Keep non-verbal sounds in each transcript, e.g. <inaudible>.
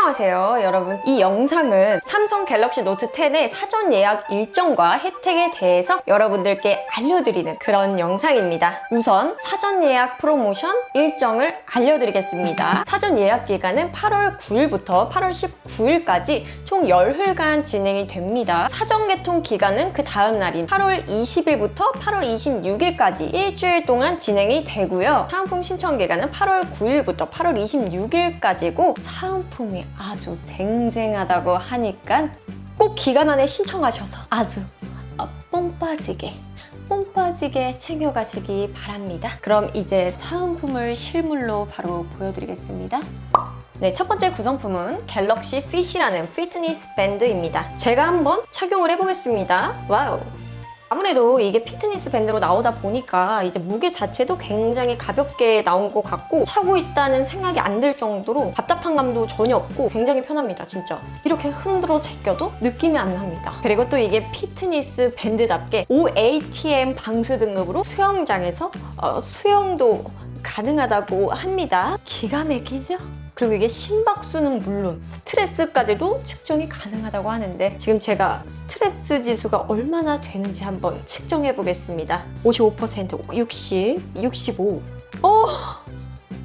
안녕하세요 여러분. 이 영상은 삼성 갤럭시 노트 10의 사전 예약 일정과 혜택에 대해서 여러분들께 알려드리는 그런 영상입니다. 우선 사전 예약 프로모션 일정을 알려드리겠습니다. 사전 예약 기간은 8월 9일부터 8월 19일까지 총 열흘간 진행이 됩니다. 사전 개통 기간은 그 다음 날인 8월 20일부터 8월 26일까지 일주일 동안 진행이 되고요. 사은품 신청 기간은 8월 9일부터 8월 26일까지고 사은품이 아주 쟁쟁하다고 하니까 꼭 기간 안에 신청하셔서 아주 어, 뽕 빠지게 뽕 빠지게 챙겨가시기 바랍니다. 그럼 이제 사은품을 실물로 바로 보여드리겠습니다. 네, 첫 번째 구성품은 갤럭시 핏이라는 피트니스 밴드입니다. 제가 한번 착용을 해보겠습니다. 와우. 아무래도 이게 피트니스 밴드로 나오다 보니까 이제 무게 자체도 굉장히 가볍게 나온 것 같고 차고 있다는 생각이 안 들 정도로 답답한 감도 전혀 없고 굉장히 편합니다 진짜. 이렇게 흔들어 제껴도 느낌이 안 납니다. 그리고 또 이게 피트니스 밴드답게 OATM 방수 등급으로 수영장에서 어, 수영도 가능하다고 합니다. 기가 막히죠? 그리고 이게 심박수는 물론 스트레스까지도 측정이 가능하다고 하는데 지금 제가 스트레스 지수가 얼마나 되는지 한번 측정해 보겠습니다. 55%, 60, 65. 어!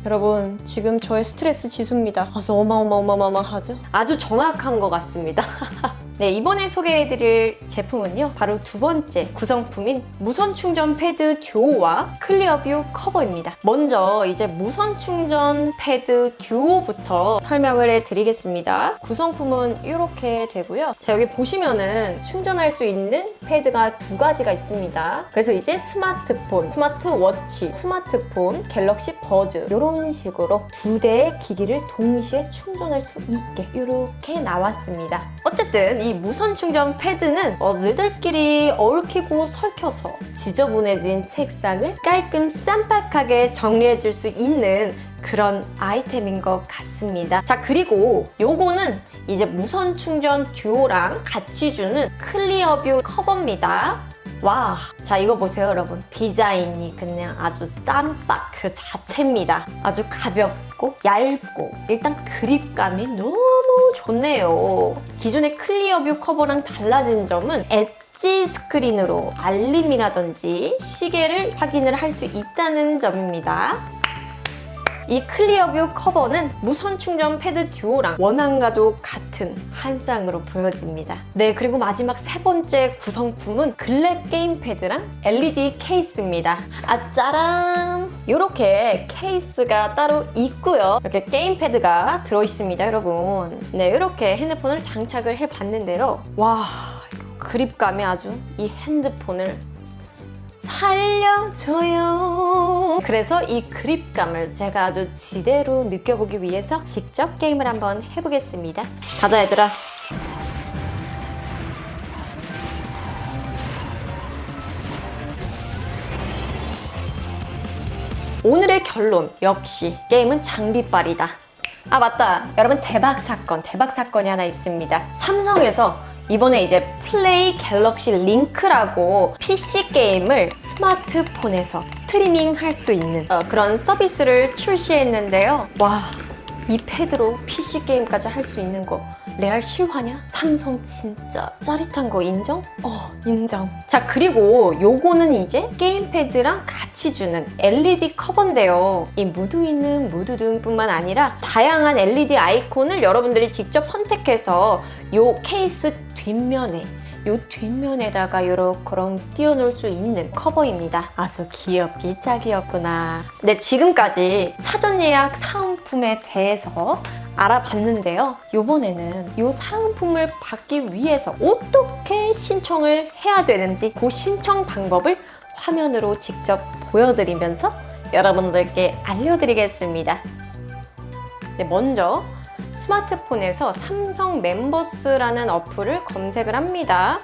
여러분 지금 저의 스트레스 지수입니다. 아주 어마어마어마어마하죠? 아주 정확한 것 같습니다. <laughs> 네, 이번에 소개해드릴 제품은요. 바로 두 번째 구성품인 무선 충전 패드 듀오와 클리어뷰 커버입니다. 먼저 이제 무선 충전 패드 듀오부터 설명을 해드리겠습니다. 구성품은 이렇게 되고요. 자, 여기 보시면은 충전할 수 있는 패드가 두 가지가 있습니다. 그래서 이제 스마트폰, 스마트워치, 스마트폰, 갤럭시 버즈 이런 식으로 두 대의 기기를 동시에 충전할 수 있게 이렇게 나왔습니다. 어쨌든 이 무선 충전 패드는 어즈들끼리 얽히고 설켜서 지저분해진 책상을 깔끔 쌈박하게 정리해줄 수 있는 그런 아이템인 것 같습니다. 자, 그리고 요거는 이제 무선 충전 듀오랑 같이 주는 클리어뷰 커버입니다. 와, 자 이거 보세요 여러분. 디자인이 그냥 아주 쌈박 그 자체입니다. 아주 가볍고 얇고 일단 그립감이 너무 좋네요. 기존의 클리어뷰 커버랑 달라진 점은 엣지 스크린으로 알림이라든지 시계를 확인을 할 수 있다는 점입니다. 이 클리어뷰 커버는 무선 충전 패드 듀오랑 원앙과도 같은 한 쌍으로 보여집니다. 네, 그리고 마지막 세 번째 구성품은 글랩 게임 패드랑 LED 케이스입니다. 아, 짜란! 이렇게 케이스가 따로 있고요. 이렇게 게임 패드가 들어있습니다, 여러분. 네, 이렇게 핸드폰을 장착을 해봤는데요. 와, 그립감이 아주 이 핸드폰을 살려줘요. 그래서 이 그립감을 제가 아주 지대로 느껴보기 위해서 직접 게임을 한번 해보겠습니다. 가자 얘들아. 오늘의 결론 역시 게임은 장비빨이다. 아 맞다 여러분 대박 사건 대박 사건이 하나 있습니다. 삼성에서 이번에 이제 플레이 갤럭시 링크라고 PC 게임을 스마트폰에서 스트리밍 할 수 있는 어, 그런 서비스를 출시했는데요. 와, 이 패드로 PC 게임까지 할 수 있는 거 레알 실화냐? 삼성 진짜 짜릿한 거 인정? 어, 인정. 자, 그리고 요거는 이제 게임패드랑 같이 주는 LED 커버인데요. 이 무드 있는 무드등뿐만 아니라 다양한 LED 아이콘을 여러분들이 직접 선택해서 요 케이스 뒷면에 요 뒷면에다가 요렇게 띄워놓을 수 있는 커버입니다. 아주 귀엽기 짝이었구나. 네, 지금까지 사전 예약 사은품에 대해서 알아봤는데요. 요번에는 요 사은품을 받기 위해서 어떻게 신청을 해야 되는지 그 신청 방법을 화면으로 직접 보여드리면서 여러분들께 알려드리겠습니다. 네, 먼저 스마트폰에서 삼성 멤버스라는 어플을 검색을 합니다.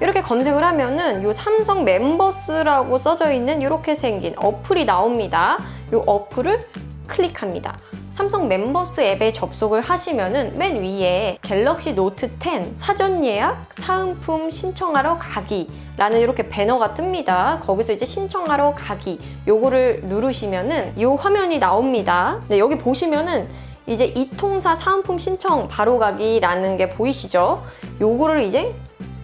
이렇게 검색을 하면은 이 삼성 멤버스라고 써져 있는 이렇게 생긴 어플이 나옵니다. 이 어플을 클릭합니다. 삼성 멤버스 앱에 접속을 하시면은 맨 위에 갤럭시 노트 10 사전 예약 사은품 신청하러 가기 라는 이렇게 배너가 뜹니다. 거기서 이제 신청하러 가기 요거를 누르시면은 요 화면이 나옵니다. 네, 여기 보시면은 이제 이통사 사은품 신청 바로 가기라는 게 보이시죠? 요거를 이제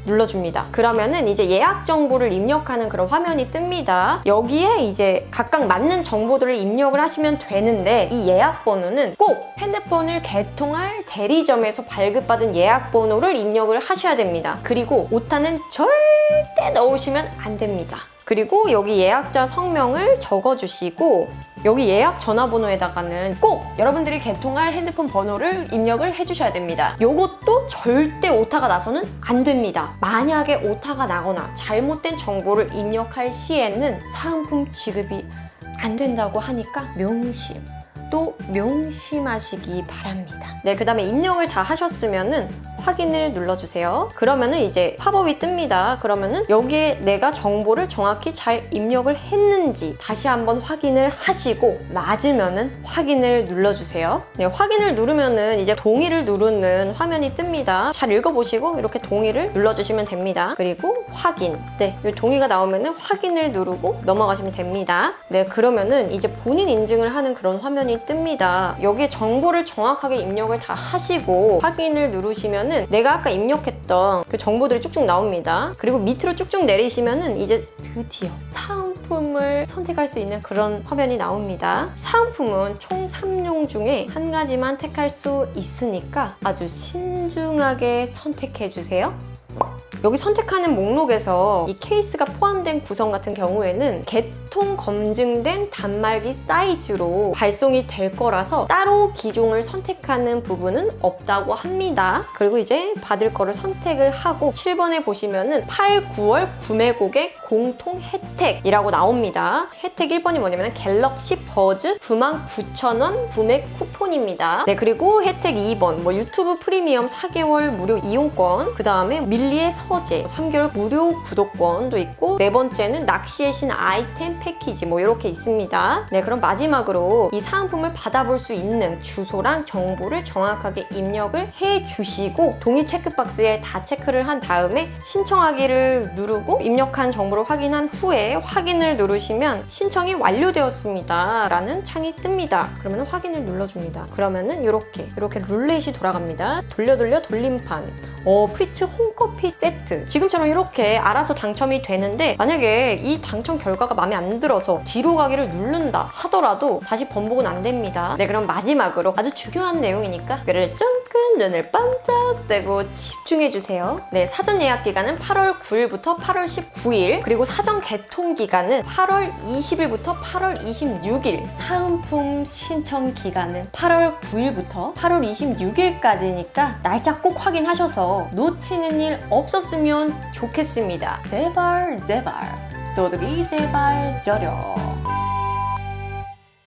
눌러줍니다. 그러면은 이제 예약 정보를 입력하는 그런 화면이 뜹니다. 여기에 이제 각각 맞는 정보들을 입력을 하시면 되는데 이 예약 번호는 꼭 핸드폰을 개통할 대리점에서 발급받은 예약 번호를 입력을 하셔야 됩니다. 그리고 오타는 절대 넣으시면 안 됩니다. 그리고 여기 예약자 성명을 적어주시고 여기 예약 전화번호에다가는 꼭 여러분들이 개통할 핸드폰 번호를 입력을 해주셔야 됩니다. 요것도 절대 오타가 나서는 안 됩니다. 만약에 오타가 나거나 잘못된 정보를 입력할 시에는 사은품 지급이 안 된다고 하니까 명심. 또 명심하시기 바랍니다. 네, 그 다음에 입력을 다 하셨으면은 확인을 눌러주세요. 그러면은 이제 팝업이 뜹니다. 그러면은 여기에 내가 정보를 정확히 잘 입력을 했는지 다시 한번 확인을 하시고 맞으면은 확인을 눌러주세요. 네, 확인을 누르면은 이제 동의를 누르는 화면이 뜹니다. 잘 읽어보시고 이렇게 동의를 눌러주시면 됩니다. 그리고 확인. 네, 이 동의가 나오면은 확인을 누르고 넘어가시면 됩니다. 네, 그러면은 이제 본인 인증을 하는 그런 화면이 뜹니다. 여기에 정보를 정확하게 입력을 다 하시고 확인을 누르시면은 내가 아까 입력했던 그 정보들이 쭉쭉 나옵니다. 그리고 밑으로 쭉쭉 내리시면은 이제 드디어 사은품을 선택할 수 있는 그런 화면이 나옵니다. 사은품은 총 3종 중에 한 가지만 택할 수 있으니까 아주 신중하게 선택해 주세요. 여기 선택하는 목록에서 이 케이스가 포함된 구성 같은 경우에는 개통 검증된 단말기 사이즈로 발송이 될 거라서 따로 기종을 선택하는 부분은 없다고 합니다. 그리고 이제 받을 거를 선택을 하고 7번에 보시면은 8, 9월 구매 고객 공통 혜택이라고 나옵니다. 혜택 1번이 뭐냐면 갤럭시 버즈 99,000원 구매 쿠폰입니다. 네, 그리고 혜택 2번 뭐 유튜브 프리미엄 4개월 무료 이용권 그 다음에 밀리의 서재 3개월 무료 구독권도 있고 네 번째는 낚시의 신 아이템 패키지 뭐 이렇게 있습니다. 네, 그럼 마지막으로 이 사은품을 받아볼 수 있는 주소랑 정보를 정확하게 입력을 해 주시고 동의 체크박스에 다 체크를 한 다음에 신청하기를 누르고 입력한 정보를 확인한 후에 확인을 누르시면 신청이 완료되었습니다 라는 창이 뜹니다. 그러면 확인을 눌러줍니다. 그러면은 이렇게 이렇게 룰렛이 돌아갑니다. 돌려 돌려 돌림판 어, 프리츠 홈커피 세트. 지금처럼 이렇게 알아서 당첨이 되는데 만약에 이 당첨 결과가 마음에 안 들어서 뒤로 가기를 누른다 하더라도 다시 번복은 안 됩니다. 네, 그럼 마지막으로 아주 중요한 내용이니까 귀를 쫑긋 눈을 반짝 떼고 집중해 주세요. 네, 사전 예약 기간은 8월 9일부터 8월 19일 그리고 사전 개통 기간은 8월 20일부터 8월 26일 사은품 신청 기간은 8월 9일부터 8월 26일까지니까 날짜 꼭 확인하셔 서 놓치는 일 없었으면 좋겠습니다. 제발 제발 도둑이 제발 저렴